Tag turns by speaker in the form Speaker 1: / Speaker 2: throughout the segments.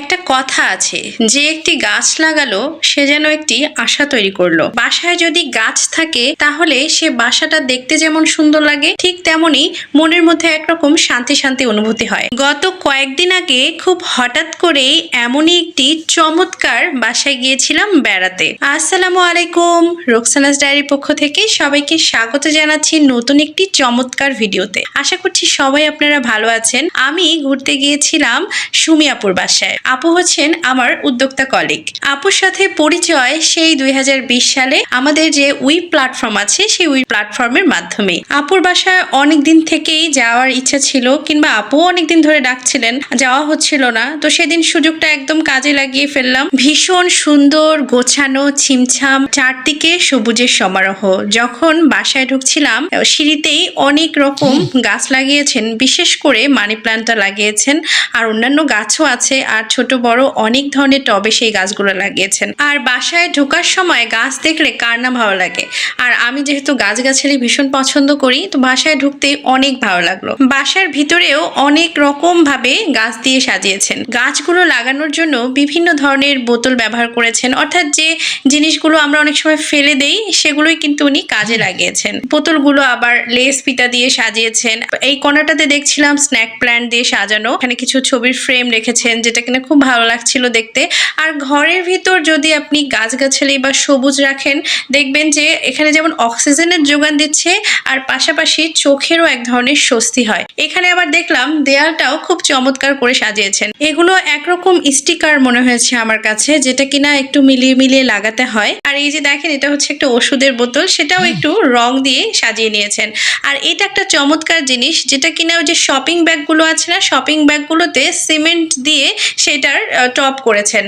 Speaker 1: একটা কথা আছে, যে একটি গাছ লাগালো, সে যেন একটি আশা তৈরি করল। বাসায় যদি গাছ থাকে, তাহলে সে বাসাটা দেখতে যেমন সুন্দর লাগে, ঠিক তেমনি মনের মধ্যে একরকম শান্তি শান্তি অনুভূতি হয়। গত কয়েকদিন আগে খুব হঠাৎ করেই এমনই একটি চমৎকার বাসায় গিয়েছিলাম বেড়াতে। আসসালামু আলাইকুম, রোকসানাস ডায়েরির পক্ষ থেকে সবাইকে স্বাগত জানাচ্ছি নতুন একটি চমৎকার ভিডিওতে। আশা করছি সবাই আপনারা ভালো আছেন। আমি ঘুরতে গিয়েছিলাম সুমিয়াপুর বাসায়। আপু হচ্ছেন আমার উদ্যোক্তা কলিগ আপুর সাথে পরিচয় সেই দুই হাজার বিশ সালে আমাদের যে উই প্ল্যাটফর্ম আছে, সেই উই প্ল্যাটফর্মের মাধ্যমে। আপুর বাসায় অনেক দিন থেকেই যাওয়ার ইচ্ছা ছিল, কিংবা আপু অনেক দিন ধরে ডাকছিলেন, যাওয়া হচ্ছিল না। তো সেদিন সুযোগটা একদম কাজে লাগিয়ে ফেললাম। ভীষণ সুন্দর, গোছানো, ছিমছাম, চারদিকে সবুজের সমারোহ। যখন বাসায় ঢুকছিলাম, সিঁড়িতেই অনেক রকম গাছ লাগিয়েছেন, বিশেষ করে মানি প্ল্যান্টটা লাগিয়েছেন, আর অন্যান্য গাছও আছে, আর ছোট বড় অনেক ধরনের টবে সেই গাছগুলো লাগিয়েছেন। আর বাসায় ঢোকার সময় গাছ দেখলে কার না ভালো লাগে। আর আমি যেহেতু গাছগাছালি ভীষণ পছন্দ করি, তো বাসায় ঢুকতে অনেক ভালো লাগল। বাসার ভিতরেও অনেক রকম ভাবে গাছ দিয়ে সাজিয়েছেন। গাছগুলো লাগানোর জন্য বিভিন্ন ধরনের বোতল ব্যবহার করেছেন। অর্থাৎ যে জিনিসগুলো আমরা অনেক সময় ফেলে দেই, সেগুলোই কিন্তু উনি কাজে লাগিয়েছেন। বোতলগুলো আবার লেস পিতা দিয়ে সাজিয়েছেন। এই কোনাটাতে দেখছিলাম স্ন্যাক প্ল্যান্ট দিয়ে সাজানো। এখানে কিছু ছবির ফ্রেম রেখেছেন, যেটা কিনা খুব ভালো লাগছিল দেখতে। আর ঘরের ভিতর যদি আপনি গাছগাছালি বা সবুজ রাখেন দেখবেন যে এখানে যেমন অক্সিজেনের যোগান দিচ্ছে আর পাশাপাশি চোখেরও এক ধরনের স্বস্তি হয়। এখানে আবার দেখলাম দেয়ালটাও খুব চমৎকার করে সাজিয়েছেন। এগুলো একরকম স্টিকার মনে হয়েছে আমার কাছে যেটা কিনা একটু মিলিয়ে মিলিয়ে লাগাতে হয়। আর এই যে দেখেন এটা হচ্ছে একটা ওষুধের বোতল সেটাও একটু রং দিয়ে সাজিয়ে নিয়েছেন। আর এটা একটা চমৎকার জিনিস যেটা কিনা ওই যে শপিং ব্যাগগুলো আছে না শপিং ব্যাগগুলোতে সিমেন্ট দিয়ে সেটার টপ করেছেন।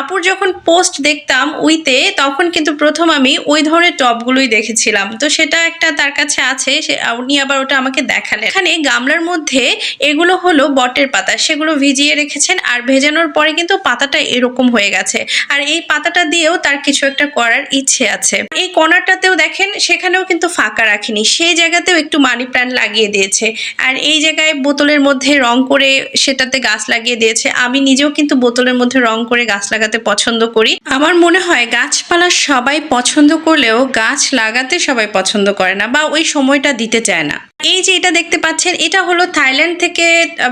Speaker 1: আপুর যখন পোস্ট দেখতাম উইতে, তখন কিন্তু প্রথম আমি ওই ধরনের টপগুলোই দেখেছিলাম। তো সেটা একটা তার কাছে আছে, সে উনি আবার ওটা আমাকে দেখালেন। এখানে গামলার মধ্যে এগুলো হলো বটের পাতা, সেগুলো ভিজিয়ে রেখেছেন আর ভেজানোর পরে কিন্তু পাতাটা এরকম হয়ে গেছে। আর এই পাতাটা দিয়েও তার কিছু একটা করার ইচ্ছে আছে। এই কর্নারটাতেও দেখেন, সেখানেও কিন্তু ফাঁকা রাখেনি। সেই জায়গাতেও একটু মানি প্ল্যান্ট লাগিয়ে দিয়েছে। আর এই জায়গায় বোতলের মধ্যে রং করে সেটাতে গাছ লাগিয়ে দিয়েছে। আমি নিজেও কিন্তু বোতলের মধ্যে রং করে গাছ লাগাতে পছন্দ করি। আমার মনে হয় গাছপালা সবাই পছন্দ করলেও গাছ লাগাতে সবাই পছন্দ করে না বা ওই সময়টা দিতে চায় না। এই যে এটা দেখতে পাচ্ছেন, এটা হলো থাইল্যান্ড থেকে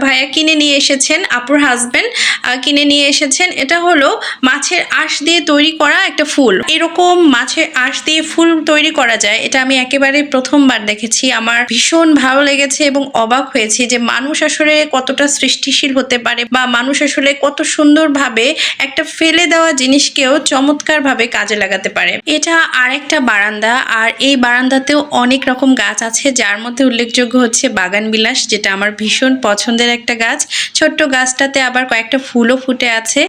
Speaker 1: ভাইয়া কিনে নিয়ে এসেছেন, আপুর হাজবেন্ড কিনে নিয়ে এসেছেন। এটা হলো মাছের আঁশ দিয়ে তৈরি করা একটা ফুল। এরকম মাছের আঁশ দিয়ে ফুল তৈরি করা যায়। এটা আমি একেবারে প্রথমবার দেখেছি। আমার ভীষণ ভালো লেগেছে এবং অবাক হয়েছি যে মানুষ আসলে কতটা সৃষ্টিশীল হতে পারে বা মানুষ আসলে কত সুন্দরভাবে একটা ফেলে দেওয়া জিনিসকেও চমৎকারভাবে কাজে লাগাতে পারে। এটা আরেকটা বারান্দা, আর এই বারান্দাতেও অনেক রকম গাছ আছে, যার মধ্যে উল্লেখযোগ্য হচ্ছে বাগান বিলাস, যেটা আমার ভীষণ পছন্দের একটা গাছ। ছোট্ট গাছটাতে আবার কয়েকটা ফুলও ফুটে আছে।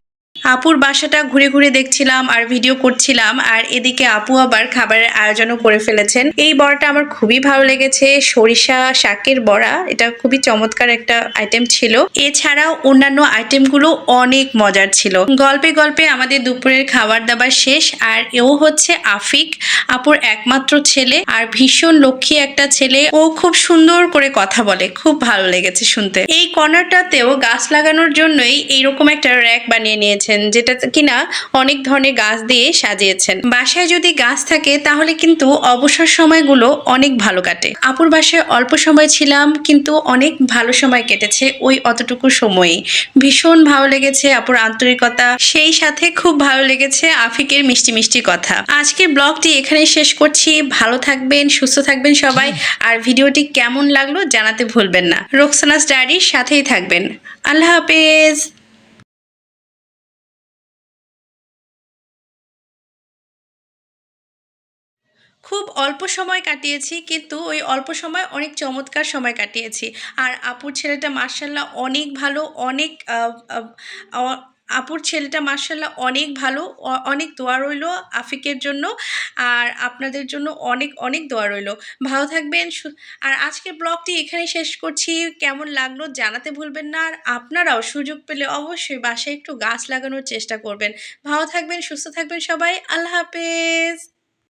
Speaker 1: আপুর বাসাটা ঘুরে ঘুরে দেখছিলাম আর ভিডিও করছিলাম, আর এদিকে আপু আবার খাবারের আয়োজনও করে ফেলেছেন। এই বড়াটা আমার খুবই ভালো লেগেছে, সরিষা শাকের বড়া, এটা খুবই চমৎকার একটা আইটেম ছিল। এছাড়াও অন্যান্য আইটেমগুলো অনেক মজার ছিল। গল্পে গল্পে আমাদের দুপুরের খাবার দাবার শেষ, আর এও হচ্ছে আফিক, আপুর একমাত্র ছেলে, আর ভীষণ লক্ষ্মী একটা ছেলে। ও খুব সুন্দর করে কথা বলে, খুব ভালো লেগেছে শুনতে। এই কর্নারটাতেও গাছ লাগানোর জন্যই এইরকম একটা র্যাক বানিয়ে নিয়েছেন যেটা কিনা অনেক ধরনের গাছ দিয়ে সাজিয়েছেন। বাসায় যদি গাছ থাকে, তাহলে কিন্তু অবসর সময়গুলো অনেক ভালো কাটে। আপুর বাসায় অল্প সময় ছিলাম, কিন্তু অনেক ভালো সময় কেটেছে ওই অতটুকু সময়ই। ভীষণ ভালো লেগেছে আপুর আন্তরিকতা, সেই সাথে খুব ভালো লেগেছে আফিকের মিষ্টি মিষ্টি কথা। আজকের ব্লগটি এখানে শেষ করছি। ভালো থাকবেন, সুস্থ থাকবেন সবাই, আর ভিডিওটি কেমন লাগল জানাতে ভুলবেন না। রোকসানাস ডায়েরির সাথেই থাকবেন। আল্লাহ হাফেজ। খুব অল্প সময় কাটিয়েছি, কিন্তু ওই অল্প সময় অনেক চমৎকার সময় কাটিয়েছি। আর আপুর ছেলেটা মার্শাল্লাহ অনেক ভালো, অনেক আপুর ছেলেটা মার্শাল্লাহ অনেক ভালো অনেক দোয়া রইল আফিকের জন্য, আর আপনাদের জন্য অনেক অনেক দোয়া রইল। ভালো থাকবেন আর আজকের ব্লগটি এখানে শেষ করছি। কেমন লাগল জানাতে ভুলবেন না, আর আপনারাও সুযোগ পেলে অবশ্যই বাসায় একটু গাছ লাগানোর চেষ্টা করবেন। ভালো থাকবেন, সুস্থ থাকবেন সবাই, আল্লাহ হাফেজ।